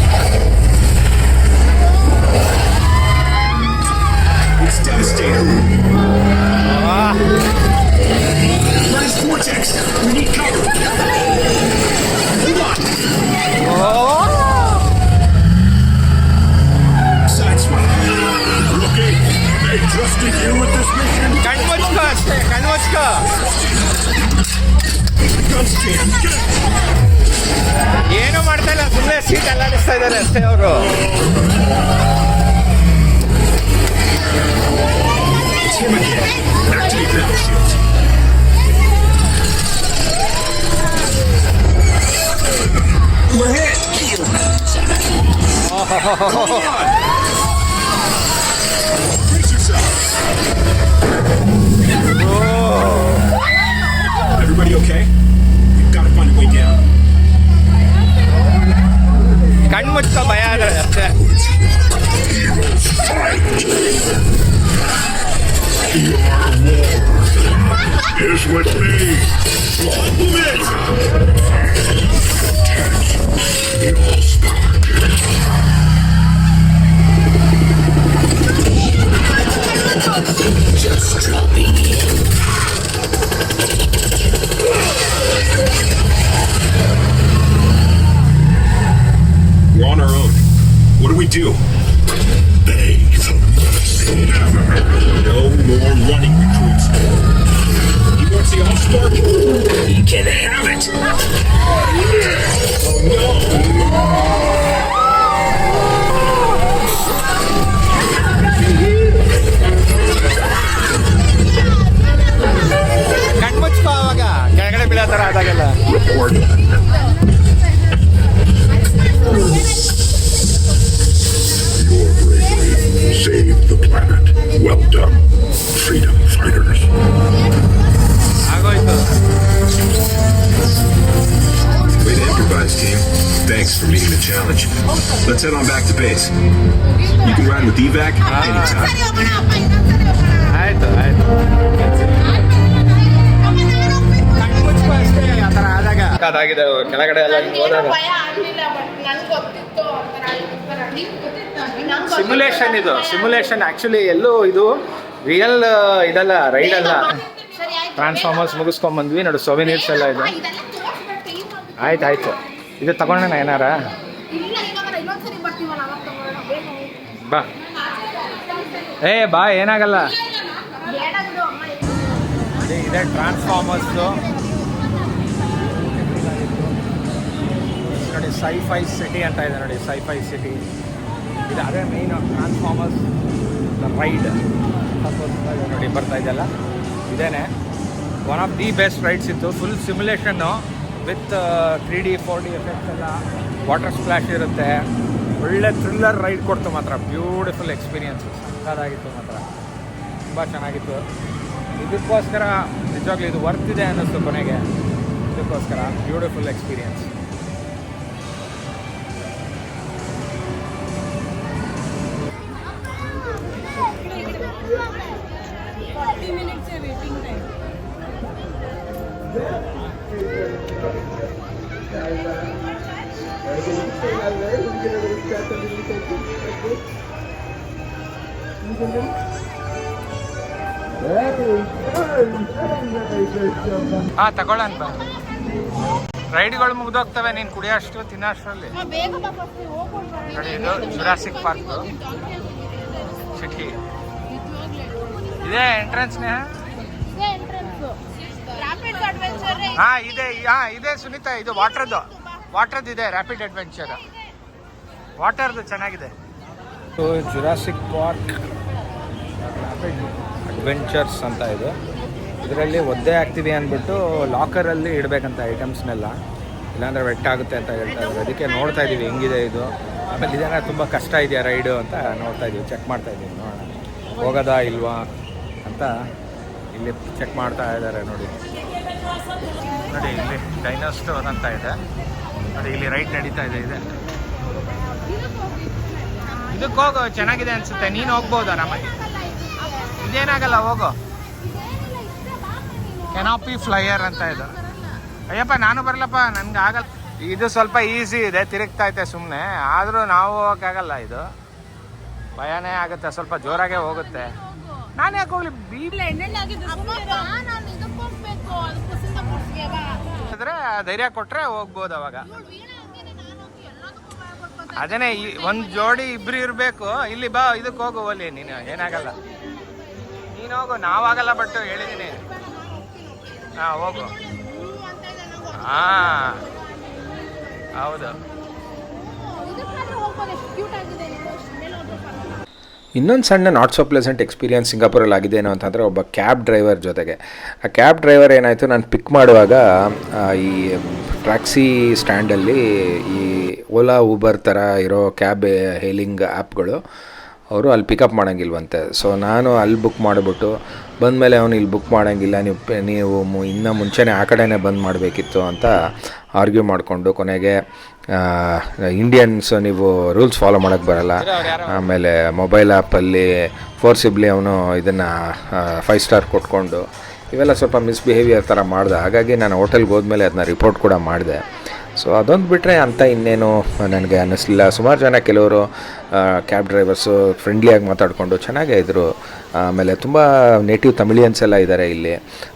Ayan, again. On. Brace yourself. Everybody okay? We've got to find a way down. ಕಣ್ಣು ಮುಚ್ಕೋ ಭಯ ಆದರೆ ಅಷ್ಟೇ Your war is with me. Ultimate. Simulation ಇದು. Simulation actually ಎಲ್ಲೂ ಇದು real ಇದಲ್ಲ ride ಅಲ್ಲ. Transformers ಮುಗಿಸ್ಕೊಂಬಂದ್ವಿ. ನೋಡು ಸೊವಿನೀರ್ಸ್ ಎಲ್ಲ ಇದೆ. ಆಯ್ತು ಆಯ್ತು. ಇದು ತಗೊಂಡಣ ಏನಾರ? ಬಾ. ಏ, ಬಾ, ಏನಾಗಲ್ಲ. ಇದೆ ಟ್ರಾನ್ಸ್ಫಾರ್ಮರ್ಸು ನೋಡಿ ಸೈಫೈ ಸಿಟಿ ಅಂತ ಇದೆ ನೋಡಿ ಸೈಫೈ ಸಿಟಿ ಇದು ಅದೇ ಮೇಯ್ನು ಟ್ರಾನ್ಸ್ಫಾರ್ಮರ್ಸ್ ರೈಡ್ ನೋಡಿ, ಬರ್ತಾ ಇದೆಯಲ್ಲ? ಇದೇನೆ. One of the best rides ಇತ್ತು. Full simulation with three D four D effects ಎಲ್ಲ. ವಾಟರ್ ಸ್ಪ್ಲಾಶ್ ಇರುತ್ತೆ. ಒಳ್ಳೆ ಥ್ರಿಲ್ಲರ್ ರೈಡ್ ಕೊಡ್ತು ಮಾತ್ರ. ಬ್ಯೂಟಿಫುಲ್ ಎಕ್ಸ್ಪೀರಿಯನ್ಸ್ ಸಕ್ಕದಾಗಿತ್ತು ಮಾತ್ರ. ತುಂಬ ಚೆನ್ನಾಗಿತ್ತು. ಇದಕ್ಕೋಸ್ಕರ ನಿಜವಾಗ್ಲೂ ಇದು ವರ್ತ್ ಇದೆ ಅನ್ನಿಸ್ತು ಕೊನೆಗೆ. ಇದಕ್ಕೋಸ್ಕರ. ಬ್ಯೂಟಿಫುಲ್ ಎಕ್ಸ್ಪೀರಿಯನ್ಸ್ ಹಾಂ ತಗೊಳ್ಳೋಣ ಬಾ ರೈಡ್ಗಳು ಮುಗ್ದೋಗ್ತವೆ ನೀನು ಕುಡಿಯೋಷ್ಟು ತಿನ್ನೋಷ್ಟರಲ್ಲಿ. ಇದು ಜುರಾಸಿಕ್ ಪಾರ್ಕ್ ಸಿಟಿ ಇದೇ ಎಂಟ್ರೆನ್ಸ್ನೇ ಹಾ ಇದೆ. ಹಾ ಇದೆ ಸುನೀತಾ ಇದು ವಾಟ್ರದ್ದು ವಾಟ್ರದ್ದು ಇದೆ ರ್ಯಾಪಿಡ್ ಅಡ್ವೆಂಚರ್ ವಾಟರ್ದು ಚೆನ್ನಾಗಿದೆ. ಜುರಾಸಿಕ್ ಪಾರ್ಕ್ ಅಡ್ವೆಂಚರ್ಸ್ ಅಂತ ಇದು. ಇದರಲ್ಲಿ ಒದ್ದೆ ಆಗ್ತಿದೆ ಅಂದ್ಬಿಟ್ಟು ಲಾಕರಲ್ಲಿ ಇಡಬೇಕಂತ ಐಟಮ್ಸ್ನೆಲ್ಲ ಇಲ್ಲಾಂದರೆ ವೆಟ್ ಆಗುತ್ತೆ ಅಂತ ಹೇಳ್ತಾ ಇದ್ದಾರೆ. ಅದಕ್ಕೆ ನೋಡ್ತಾ ಇದ್ದೀವಿ ಹೆಂಗಿದೆ ಇದು. ಆಮೇಲೆ ಇದೆಲ್ಲ ತುಂಬ ಕಷ್ಟ ಇದೆಯಾ ರೈಡು ಅಂತ ನೋಡ್ತಾ ಇದ್ದೀವಿ ಚೆಕ್ ಮಾಡ್ತಾ ಇದ್ದೀವಿ ನೋಡೋಣ. ಹೋಗೋದಾ ಇಲ್ವಾ ಅಂತ ಇಲ್ಲಿ ಚೆಕ್ ಮಾಡ್ತಾ ಇದ್ದಾರೆ ನೋಡಿ. ನೋಡಿ ಇಲ್ಲಿ ಡೈನೋಸ್ಟೋರ್ ಅಂತ ಇದೆ. ನೋಡಿ ಇಲ್ಲಿ ರೈಟ್ ನಡೀತಾ ಇದೆ ಇದೆ. ಇದಕ್ಕೆ ಹೋಗೋ ಚೆನ್ನಾಗಿದೆ ಅನ್ಸುತ್ತೆ. ನೀನು ಹೋಗ್ಬೋದಾ ನಮಗೆ? ಇದೇನಾಗಲ್ಲ ಹೋಗು. ಕೆನಾಪಿ ಫ್ಲೈಯರ್ ಅಂತ ಇದು. ಅಯ್ಯಪ್ಪ ನಾನು ಬರಲಪ್ಪ ನನ್ಗೆ ಆಗಲ್ಲ. ಇದು ಸ್ವಲ್ಪ ಈಸಿ ಇದೆ ತಿರುಗ್ತಾ ಐತೆ ಸುಮ್ಮನೆ ಆದರೂ ನಾವು ಹೋಗೋಕ್ಕಾಗಲ್ಲ ಇದು. ಭಯನೇ ಆಗುತ್ತೆ ಸ್ವಲ್ಪ ಜೋರಾಗೆ ಹೋಗುತ್ತೆ. ನಾನು ಯಾಕೆ ಹೋಗ್ಲಿ. ಇದ್ರೆ ಧೈರ್ಯ ಕೊಟ್ಟರೆ ಹೋಗ್ಬೋದು ಅವಾಗ. ಅದೇನೆ ಈ ಒಂದ್ ಜೋಡಿ ಇಬ್ರು ಇರಬೇಕು. ಇಲ್ಲಿ ಬಾ ಇದಕ್ಕೆ ಹೋಗು ಒಲಿ ನೀನು ಏನಾಗಲ್ಲ. ಹೋಗು ನಾವಾಗಲ್ಲ ಬಟ್ ಹೇಳಿದ್ದೀನಿ ಹಾ, ಹೋಗು. ಹಾಂ. ಹೌದು. ಇನ್ನೊಂದು ಸಣ್ಣ ನಾಟ್ ಸೊ ಪ್ಲೆಸೆಂಟ್ ಎಕ್ಸ್ಪೀರಿಯನ್ಸ್ ಸಿಂಗಾಪುರಲ್ಲಿ ಆಗಿದೆ ಏನು ಅಂತಂದರೆ ಒಬ್ಬ ಕ್ಯಾಬ್ ಡ್ರೈವರ್ ಜೊತೆಗೆ. ಆ ಕ್ಯಾಬ್ ಡ್ರೈವರ್ ಏನಾಯಿತು, ನಾನು ಪಿಕ್ ಮಾಡುವಾಗ ಈ ಟ್ಯಾಕ್ಸಿ ಸ್ಟ್ಯಾಂಡಲ್ಲಿ ಈ ಓಲಾ ಊಬರ್ ಥರ ಇರೋ ಕ್ಯಾಬ್ ಹೇಲಿಂಗ್ ಆ್ಯಪ್ಗಳು ಅವರು ಅಲ್ಲಿ ಪಿಕಪ್ ಮಾಡೋಂಗಿಲ್ವಂತೆ. ಸೊ ನಾನು ಅಲ್ಲಿ ಬುಕ್ ಮಾಡಿಬಿಟ್ಟು ಬಂದಮೇಲೆ ಅವನು ಇಲ್ಲಿ ಬುಕ್ ಮಾಡೋಂಗಿಲ್ಲ, ನೀವು ನೀವು ಇನ್ನೂ ಮುಂಚೆನೇ ಆ ಕಡೆನೇ ಬಂದ್ ಮಾಡಬೇಕಿತ್ತು ಅಂತ ಆರ್ಗ್ಯೂ ಮಾಡಿಕೊಂಡು ಕೊನೆಗೆ ಇಂಡಿಯನ್ಸ್ ನೀವು ರೂಲ್ಸ್ ಫಾಲೋ ಮಾಡೋಕ್ಕೆ ಬರಲ್ಲ. ಆಮೇಲೆ ಮೊಬೈಲ್ ಆ್ಯಪಲ್ಲಿ ಫೋರ್ಸಿಬ್ಲಿ ಅವನು ಇದನ್ನು ಫೈವ್ ಸ್ಟಾರ್ ಕೊಟ್ಕೊಂಡು ಇವೆಲ್ಲ ಸ್ವಲ್ಪ ಮಿಸ್ಬಿಹೇವಿಯರ್ ಥರ ಮಾಡಿದೆ. ಹಾಗಾಗಿ ನಾನು ಹೋಟೆಲ್ಗೆ ಹೋದ್ಮೇಲೆ ಅದನ್ನ ರಿಪೋರ್ಟ್ ಕೂಡ ಮಾಡಿದೆ. ಸೊ ಅದೊಂದು ಬಿಟ್ಟರೆ ಅಂತ ಇನ್ನೇನು ನನಗೆ ಅನ್ನಿಸ್ಲಿಲ್ಲ. ಸುಮಾರು ಜನ ಕೆಲವರು ಕ್ಯಾಬ್ ಡ್ರೈವರ್ಸು ಫ್ರೆಂಡ್ಲಿಯಾಗಿ ಮಾತಾಡಿಕೊಂಡು ಚೆನ್ನಾಗೇ ಇದ್ದರು ಆಮೇಲೆ ತುಂಬ ನೇಟಿವ್ ತಮಿಳಿಯನ್ಸ್ ಎಲ್ಲ ಇದ್ದಾರೆ ಇಲ್ಲಿ.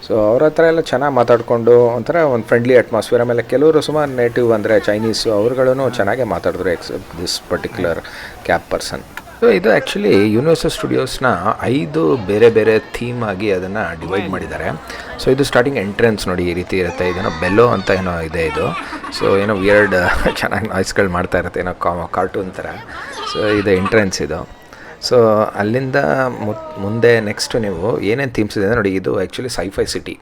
ಸೊ ಅವ್ರ ಹತ್ರ ಎಲ್ಲ ಚೆನ್ನಾಗಿ ಮಾತಾಡಿಕೊಂಡು ಒಂಥರ ಒಂದು ಫ್ರೆಂಡ್ಲಿ ಅಟ್ಮಾಸ್ಫಿಯರ್ ಆಮೇಲೆ ಕೆಲವರು ಸುಮಾರು ನೇಟಿವ್ ಅಂದರೆ ಚೈನೀಸು ಅವ್ರುಗಳೂ ಚೆನ್ನಾಗೇ ಮಾತಾಡಿದ್ರು except this particular cab person so ಇದು ಆ್ಯಕ್ಚುಲಿ ಯೂನಿವರ್ಸಲ್ ಸ್ಟುಡಿಯೋಸ್ನ ಐದು ಬೇರೆ ಬೇರೆ ಥೀಮ್ ಆಗಿ ಅದನ್ನು ಡಿವೈಡ್ ಮಾಡಿದ್ದಾರೆ. ಸೊ ಇದು ಸ್ಟಾರ್ಟಿಂಗ್ ಎಂಟ್ರೆನ್ಸ್ ನೋಡಿ ಈ ರೀತಿ ಇರುತ್ತೆ. ಇದೇನೋ ಬೆಲ್ಲೋ ಅಂತ ಏನೋ ಇದೆ ಇದು. ಸೊ ಏನೋ ವಿಯರ್ಡ್ ಚೆನ್ನಾಗಿ ನಾಯ್ಸ್ಗಳು ಮಾಡ್ತಾ ಇರುತ್ತೆ. ಏನೋ ಕಾ ಕಾರ್ಟೂನ್ ಥರ ಸೊ ಇದು ಎಂಟ್ರೆನ್ಸ್ ಇದು. ಸೊ ಅಲ್ಲಿಂದ ಮುಂದೆ ನೆಕ್ಸ್ಟ್ ನೀವು ಏನೇನು ಥೀಮ್ಸ್ ಇದೆ ನೋಡಿ, ಇದು ಆ್ಯಕ್ಚುಲಿ ಸೈಫೈ ಸಿಟಿ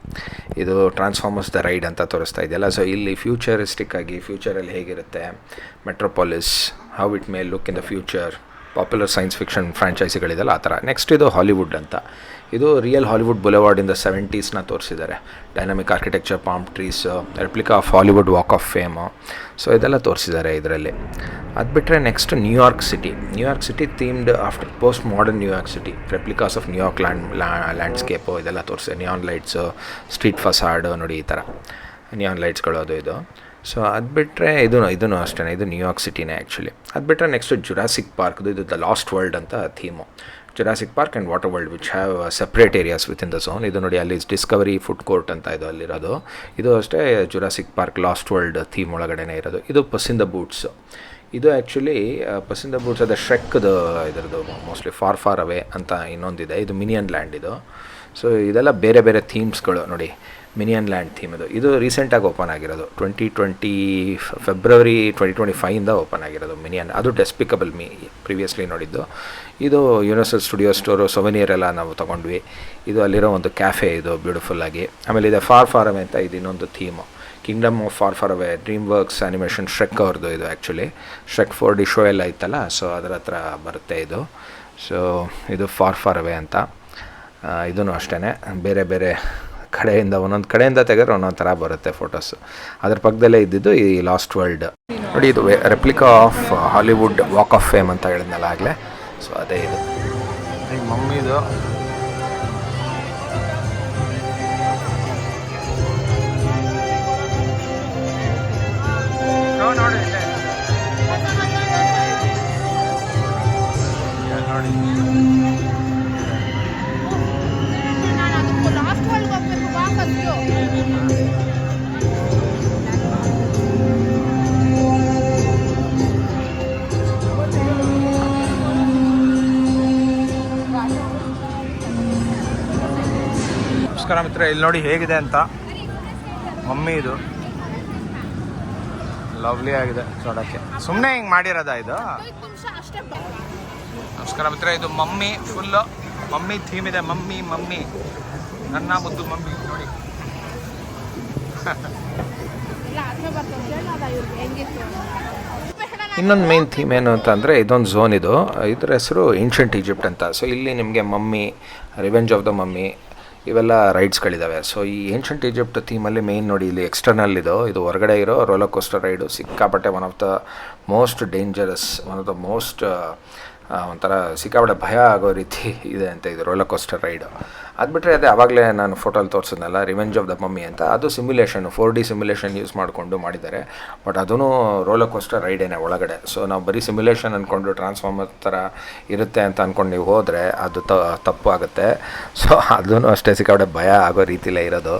ಇದು ಟ್ರಾನ್ಸ್ಫಾರ್ಮರ್ಸ್ ದ ರೈಡ್ ಅಂತ ತೋರಿಸ್ತಾ ಇದೆಯಲ್ಲ. ಸೊ ಇಲ್ಲಿ ಫ್ಯೂಚರಿಸ್ಟಿಕ್ ಆಗಿ ಫ್ಯೂಚರಲ್ಲಿ ಹೇಗಿರುತ್ತೆ? Metropolis how it may look in the future popular science fiction ಫ್ರಾಂಚೈಸಿಗಳಿದೆಲ್ಲ ಆ ಥರ. ನೆಕ್ಸ್ಟ್ ಇದು ಹಾಲಿವುಡ್ ಅಂತ. ಇದು ರಿಯಲ್ ಹಾಲಿವುಡ್ ಬುಲೆವಾರ್ಡಿಂದ ಸೆವೆಂಟೀಸ್ನ ತೋರಿಸಿದ್ದಾರೆ. Dynamic architecture palm trees replica of Hollywood walk of fame so ಇದೆಲ್ಲ ತೋರಿಸಿದ್ದಾರೆ ಇದರಲ್ಲಿ. ಅದು ಬಿಟ್ಟರೆ next New York city New York city themed after post modern New York city replicas of New York land landscape ಇದೆಲ್ಲ ತೋರಿಸಿದೆ neon lights street ಫಸಾಡು ನೋಡಿ ಈ ಥರ. ನಿಯಾನ್ ಲೈಟ್ಸ್ಗಳು ಅದು ಇದು. ಸೊ ಅದು ಬಿಟ್ಟರೆ ಇದೂ ಇದೂ ಅಷ್ಟೇ ಇದು ನ್ಯೂಯಾರ್ಕ್ ಸಿಟಿನೇ ಆ್ಯಕ್ಚುಲಿ ಅದು ಬಿಟ್ಟರೆ ನೆಕ್ಸ್ಟ್ ಜುರಾಸಿಕ್ ಪಾರ್ಕ್ದು ಇದು ದ ಲಾಸ್ಟ್ ವರ್ಲ್ಡ್ ಅಂತ theme Jurassic park and water world which have separate areas with in the zone ಇದು ನೋಡಿ, ಅಲ್ಲಿ ಡಿಸ್ಕವರಿ ಫುಡ್ ಕೋರ್ಟ್ ಅಂತ ಇದು ಅಲ್ಲಿರೋದು. ಇದು ಅಷ್ಟೇ Jurassic Park lost world theme ಒಳಗಡೆನೇ ಇರೋದು. ಇದು ಪಸಿಂದ ಬೂಟ್ಸು ಇದು actually puss in the boots ಅದ ಶ್ರೆಕ್ದು ಇದರದು ಮೋಸ್ಟ್ಲಿ ಫಾರ್ ಫಾರ್ ಅವೇ ಅಂತ ಇನ್ನೊಂದಿದೆ. ಇದು ಮಿನಿಯನ್ ಲ್ಯಾಂಡ್ ಇದು. ಸೊ ಇದೆಲ್ಲ ಬೇರೆ ಬೇರೆ ಥೀಮ್ಸ್ಗಳು ನೋಡಿ. ಮಿನಿಯನ್ ಲ್ಯಾಂಡ್ ಥೀಮ್ ಇದು. ಇದು ರೀಸೆಂಟಾಗಿ ಓಪನ್ ಆಗಿರೋದು. Twenty twenty February twenty twenty ಫೈವಿಂದ open ಆಗಿರೋದು ಮಿನಿಯನ್ ಅದು ಡೆಸ್ಪಿಕಬಲ್ ಮೀ ಪ್ರಿವಿಯಸ್ಲಿ ನೋಡಿದ್ದು. ಇದು ಯೂನಿವರ್ಸಲ್ ಸ್ಟುಡಿಯೋ ಸ್ಟೋರು ಸೊವೆನಿಯರ್ ಎಲ್ಲ ನಾವು ತೊಗೊಂಡ್ವಿ. ಇದು ಅಲ್ಲಿರೋ ಒಂದು ಕ್ಯಾಫೆ ಇದು ಬ್ಯೂಟಿಫುಲ್ಲಾಗಿ ಆಮೇಲೆ ಇದೆ ಫಾರ್ ಫಾರ್ ಅವೇ ಅಂತ ಇದು ಇನ್ನೊಂದು theme kingdom of far far away dream works animation Shrek ಅವ್ರದ್ದು ಇದು actually Shrek four D show ಎಲ್ಲ ಇತ್ತಲ್ಲ ಸೊ ಅದರ ಹತ್ರ ಬರುತ್ತೆ ಇದು. ಸೊ ಇದು ಫಾರ್ ಫಾರ್ ಅವೆ ಅಂತ. ಇದೂ ಅಷ್ಟೇ ಬೇರೆ ಬೇರೆ ಕಡೆಯಿಂದ ಒಂದೊಂದು ಕಡೆಯಿಂದ ತೆಗೆದ್ರೆ ಒಂದೊಂದು ಥರ ಬರುತ್ತೆ ಫೋಟೋಸು ಅದ್ರ ಪಕ್ಕದಲ್ಲೇ ಇದ್ದಿದ್ದು ಈ ಲಾಸ್ಟ್ ವರ್ಲ್ಡ್ ನೋಡಿ ಇದು replica of Hollywood walk of fame ಅಂತ ಹೇಳಿದ್ನಲ್ಲ ಆಗಲೇ. ಸೊ ಅದೇ ಇದು. ಮಮ್ಮಿದು ನೋಡಿ. ನಮಸ್ಕಾರ ಮಿತ್ರ ಇಲ್ಲಿ ನೋಡಿ ಹೇಗಿದೆ ಅಂತ. ಮಮ್ಮಿ ಇದು. ಲವ್ಲಿ ಆಗಿದೆ ನೋಡೋಕ್ಕೆ ಸುಮ್ಮನೆ ಹಿಂಗೆ ಮಾಡಿರೋದ ಇದು. ನಮಸ್ಕಾರ ಮಿತ್ರ ಇದು ಮಮ್ಮಿ ಫುಲ್ಲು ಮಮ್ಮಿ ಥೀಮ್ ಇದೆ, ಮಮ್ಮಿ ಮಮ್ಮಿ. ನನ್ನ ಮುದ್ದು ಮಮ್ಮಿ ನೋಡಿ. ಇನ್ನೊಂದು ಮೇನ್ ಥೀಮ್ ಏನು ಅಂತಂದರೆ ಇದೊಂದು ಝೋನ್ ಇದು. ಇದ್ರ ಹೆಸರು ಏನ್ಷಂಟ್ ಈಜಿಪ್ಟ್ ಅಂತ. ಸೊ ಇಲ್ಲಿ ನಿಮಗೆ mummy revenge of the mummy ಇವೆಲ್ಲ ರೈಡ್ಸ್ಗಳಿದ್ದಾವೆ ಸೊ ಈ ಏನ್ಷಂಟ್ ಈಜಿಪ್ಟ್ ಥೀಮಲ್ಲಿ ಮೇಯ್ನ್ ನೋಡಿ ಇಲ್ಲಿ ಎಕ್ಸ್ಟರ್ನಲ್ ಇದು. ಇದು ಹೊರಗಡೆ ಇರೋ ರೋಲರ್ ಕೋಸ್ಟರ್ ರೈಡು ಸಿಕ್ಕಾಪಟ್ಟೆ one of the most dangerous one of the most ಒಂಥರ ಸಿಕ್ಕಾಬಡೆ ಭಯ ಆಗೋ ರೀತಿ ಇದೆ ಅಂತ ಇದು ರೋಲರ್ ಕೋಸ್ಟರ್ ರೈಡು ಅದು ಬಿಟ್ಟರೆ ಅದೇ ಆವಾಗಲೇ ನಾನು ಫೋಟೋಲಿ ತೋರಿಸಿದ್ನಲ್ಲ ರಿವೆಂಜ್ ಆಫ್ ದ ಮಮ್ಮಿ ಅಂತ. ಅದು simulation four D simulation use ಮಾಡಿಕೊಂಡು ಮಾಡಿದ್ದಾರೆ. ಬಟ್ ಅದೂ ರೋಲರ್ ಕೋಸ್ಟರ್ ರೈಡೇನೆ ಒಳಗಡೆ. ಸೊ ನಾವು ಬರೀ ಸಿಮ್ಯುಲೇಷನ್ ಅಂದ್ಕೊಂಡು ಟ್ರಾನ್ಸ್ಫಾರ್ಮರ್ ಥರ ಇರುತ್ತೆ ಅಂತ ಅಂದ್ಕೊಂಡು ನೀವು ಹೋದರೆ ಅದು ತಪ್ಪು ಆಗುತ್ತೆ. ಸೊ ಅದೂ ಅಷ್ಟೇ ಸಿಕ್ಕಾಪಟ್ಟೆ ಭಯ ಆಗೋ ರೀತಿಲೇ ಇರೋದು.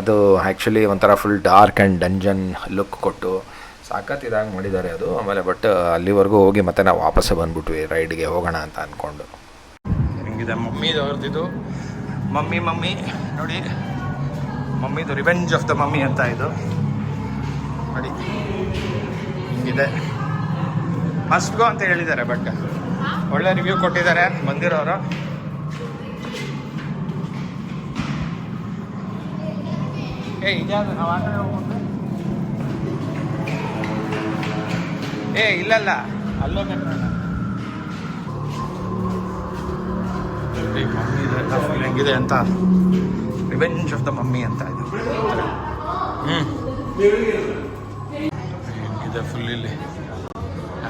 ಅದು ಆ್ಯಕ್ಚುಲಿ ಒಂಥರ full dark and dungeon look ಕೊಟ್ಟು ಸಾಕತ್ ಇದಾಗಿ ಮಾಡಿದ್ದಾರೆ ಅದು. ಆಮೇಲೆ ಬಟ್ ಅಲ್ಲಿವರೆಗೂ ಹೋಗಿ ಮತ್ತೆ ನಾವು ವಾಪಸ್ಸು ಬಂದ್ಬಿಟ್ವಿ, ರೈಡ್ಗೆ ಹೋಗೋಣ ಅಂತ ಅಂದ್ಕೊಂಡು ಹೆಂಗಿದೆ ಮಮ್ಮಿದು ಅವ್ರದ್ದು ಮಮ್ಮಿ ಮಮ್ಮಿ, ನೋಡಿ. ಮಮ್ಮಿದು ರಿವೆಂಜ್ ಆಫ್ ದ ಮಮ್ಮಿ ಅಂತ ಇದು. ನೋಡಿ. ಹಿಂಗಿದೆ. ಮಸ್ಟ್ ಗೋ ಅಂತ ಹೇಳಿದ್ದಾರೆ ಬಟ್ ಒಳ್ಳೆ ರಿವ್ಯೂ ಕೊಟ್ಟಿದ್ದಾರೆ ಬಂದಿರೋರು ಏ ಇದ್ಯಾವುದು? ನಾವು ಆ ಕಡೆ ಹೋಗ್ಬೋದು ಏ ಇಲ್ಲಲ್ಲ. ಅಲ್ಲೋಗಿ ಮಮ್ಮಿ ಹೆಂಗಿದೆ ಅಂತ. ರಿವೆಂಜ್ ಆಫ್ ದ ಮಮ್ಮಿ ಅಂತ ಇದು. ಹ್ಞೂ ಇದೆ ಫುಲ್ ಇಲ್ಲಿ.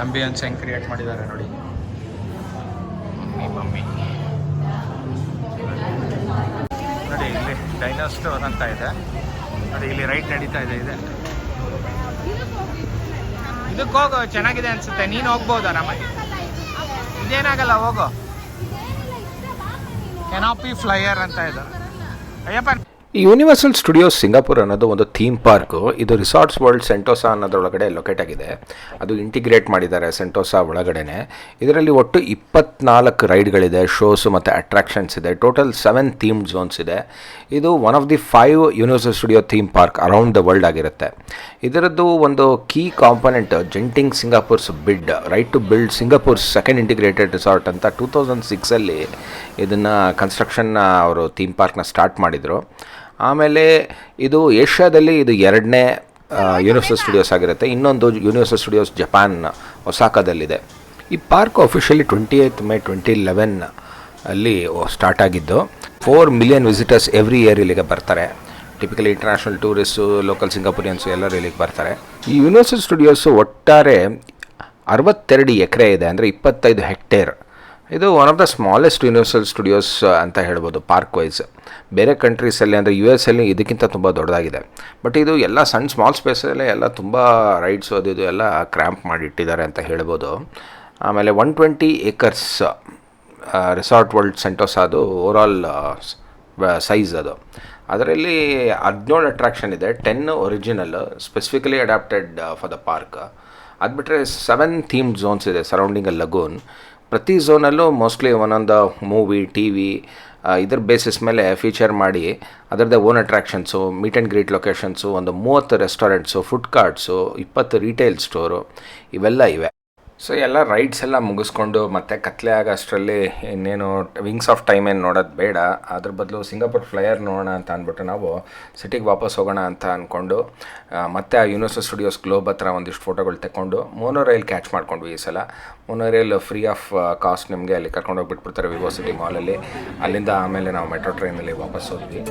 ಆಂಬಿಯನ್ಸ್ ಹೆಂಗೆ ಕ್ರಿಯೇಟ್ ಮಾಡಿದ್ದಾರೆ ನೋಡಿ. Mummy mummy. ನೋಡಿ ಇಲ್ಲಿ ಡೈನೋಸ್ಟೋರ್ ಅಂತ ಇದೆ. ನೋಡಿ ಇಲ್ಲಿ ರೈಟ್ ನಡೀತಾ ಇದೆ ಇದೆ. ಇದಕ್ಕೆ ಹೋಗು, ಚೆನ್ನಾಗಿದೆ ಅನ್ಸುತ್ತೆ. ನೀನು ಹೋಗ್ಬೋದು ಆರಾಮಾಗಿ. ಇದೇನಾಗಲ್ಲ, ಹೋಗು. ಕೆನಾಪಿ ಫ್ಲೈಯರ್ ಅಂತ ಇದೆ ಅಯ್ಯಪ್ಪ ಯೂನಿವರ್ಸಲ್ ಸ್ಟುಡಿಯೋಸ್ ಸಿಂಗಾಪುರ್ ಅನ್ನೋದು ಒಂದು ಥೀಮ್ ಪಾರ್ಕು ಇದು ರಿಸಾರ್ಟ್ಸ್ ವರ್ಲ್ಡ್ ಸೆಂಟೋಸಾ ಅನ್ನೋದ್ರೊಳಗಡೆ ಲೊಕೇಟ್ ಆಗಿದೆ. ಅದು ಇಂಟಿಗ್ರೇಟ್ ಮಾಡಿದ್ದಾರೆ ಸೆಂಟೋಸಾ ಒಳಗಡೆನೆ. ಇದರಲ್ಲಿ ಒಟ್ಟು ಇಪ್ಪತ್ನಾಲ್ಕು ರೈಡ್ಗಳಿದೆ ಶೋಸು ಮತ್ತು ಅಟ್ರಾಕ್ಷನ್ಸ್ ಇದೆ. ಟೋಟಲ್ ಸೆವೆನ್ ಥೀಮ್ ಝೋನ್ಸ್ ಇದೆ. ಇದು one of the five universal studio theme park around the world ಆಗಿರುತ್ತೆ. ಇದರದ್ದು ಒಂದು key component Genting Singapore's bid right to build Singapore's second integrated resort ಅಂತ ಟೂ ತೌಸಂಡ್ ಸಿಕ್ಸಲ್ಲಿ ಇದನ್ನು ಕನ್ಸ್ಟ್ರಕ್ಷನ್ನ ಅವರು ಥೀಮ್ ಪಾರ್ಕ್ನ ಸ್ಟಾರ್ಟ್ ಮಾಡಿದರು. ಆಮೇಲೆ ಇದು ಏಷ್ಯಾದಲ್ಲಿ ಇದು ಎರಡನೇ ಯೂನಿವರ್ಸಲ್ ಸ್ಟುಡಿಯೋಸ್ ಆಗಿರುತ್ತೆ. ಇನ್ನೊಂದು ಯೂನಿವರ್ಸಲ್ ಸ್ಟುಡಿಯೋಸ್ ಜಪಾನ್ ಒಸಾಕಾದಲ್ಲಿದೆ ಈ park officially twenty eighth May twenty eleven ಅಲ್ಲಿ ಸ್ಟಾರ್ಟ್ ಆಗಿದ್ದು. Four million visitors every year ಇಲ್ಲಿಗೆ ಬರ್ತಾರೆ. Typically international tourist local Singaporeans ಎಲ್ಲರೂ ಇಲ್ಲಿಗೆ ಬರ್ತಾರೆ. ಈ ಯೂನಿವರ್ಸಲ್ ಸ್ಟುಡಿಯೋಸು ಒಟ್ಟಾರೆ ಅರವತ್ತೆರಡು ಎಕರೆ ಇದೆ, ಅಂದರೆ ಇಪ್ಪತ್ತೈದು ಹೆಕ್ಟೇರ್. ಇದು one of the smallest universal studios ಅಂತ ಹೇಳ್ಬೋದು ಪಾರ್ಕ್ ವೈಸ್ ಬೇರೆ ಕಂಟ್ರೀಸಲ್ಲಿ ಅಂದರೆ ಯು ಎಸ್ ಅಲ್ಲಿ ಇದಕ್ಕಿಂತ ತುಂಬ ದೊಡ್ಡದಾಗಿದೆ. ಬಟ್ ಇದು ಎಲ್ಲ ಸಣ್ಣ ಸ್ಮಾಲ್ ಸ್ಪೇಸಲ್ಲೇ ಎಲ್ಲ ತುಂಬ ರೈಡ್ಸ್ ಅದು ಇದು ಎಲ್ಲ ಕ್ರ್ಯಾಂಪ್ ಮಾಡಿಟ್ಟಿದ್ದಾರೆ ಅಂತ ಹೇಳ್ಬೋದು. ಆಮೇಲೆ one twenty acres resort world Sentosa ಅದು ಓವರಾಲ್ ಸೈಜ್ ಅದು. ಅದರಲ್ಲಿ ಹದಿನೇಳು ಅಟ್ರಾಕ್ಷನ್ ಇದೆ ten original specifically adapted for the park ಅದು ಬಿಟ್ಟರೆ ಸೆವೆನ್ ಥೀಮ್ ಝೋನ್ಸ್ ಇದೆ ಸರೌಂಡಿಂಗ್ ಅ ಲಗೂನ್ ಪ್ರತಿ ಝೋನಲ್ಲೂ ಮೋಸ್ಟ್ಲಿ ಒಂದೊಂದು ಮೂವಿ ಟಿ ವಿ ಇದ್ರ ಬೇಸಿಸ್ ಮೇಲೆ ಫೀಚರ್ ಮಾಡಿ ಅದರದ್ದೇ own attractions meet and greet locations ಒಂದು ಮೂವತ್ತು ರೆಸ್ಟೋರೆಂಟ್ಸು ಫುಡ್ ಕಾರ್ಟ್ಸು ಇಪ್ಪತ್ತು ರೀಟೇಲ್ ಸ್ಟೋರು ಇವೆಲ್ಲ ಇವೆ. ಸೊ ಎಲ್ಲ ರೈಡ್ಸ್ ಎಲ್ಲ ಮುಗಿಸ್ಕೊಂಡು ಮತ್ತೆ ಕತ್ಲೆ ಆಗೋಷ್ಟರಲ್ಲಿ ಇನ್ನೇನು ವಿಂಗ್ಸ್ ಆಫ್ ಟೈಮ್ ಏನು ನೋಡೋದು ಬೇಡ. ಅದ್ರ ಬದಲು ಸಿಂಗಾಪುರ್ ಫ್ಲೈಯರ್ ನೋಡೋಣ ಅಂತ ಅಂದ್ಬಿಟ್ಟು ನಾವು ಸಿಟಿಗೆ ವಾಪಸ್ ಹೋಗೋಣ ಅಂತ ಅಂದ್ಕೊಂಡು ಮತ್ತೆ ಆ ಯೂನಿವರ್ಸಲ್ ಸ್ಟುಡಿಯೋಸ್ ಗ್ಲೋಬ್ ಹತ್ರ ಒಂದಿಷ್ಟು ಫೋಟೋಗಳು ತೆಕ್ಕೊಂಡು ಮೋನೋ ರೈಲ್ ಕ್ಯಾಚ್ ಮಾಡ್ಕೊಂಡ್ವಿ ಈ ಸಲ. Mono rail free of cost ನಿಮಗೆ ಅಲ್ಲಿ ಕರ್ಕೊಂಡು ಹೋಗಿಬಿಟ್ಬಿಡ್ತಾರೆ ವಿವೋ ಸಿಟಿ ಮಾಲಲ್ಲಿ ಅಲ್ಲಿಂದ ಆಮೇಲೆ ನಾವು ಮೆಟ್ರೋ ಟ್ರೈನಲ್ಲಿ ವಾಪಸ್ ಹೋದ್ವಿ.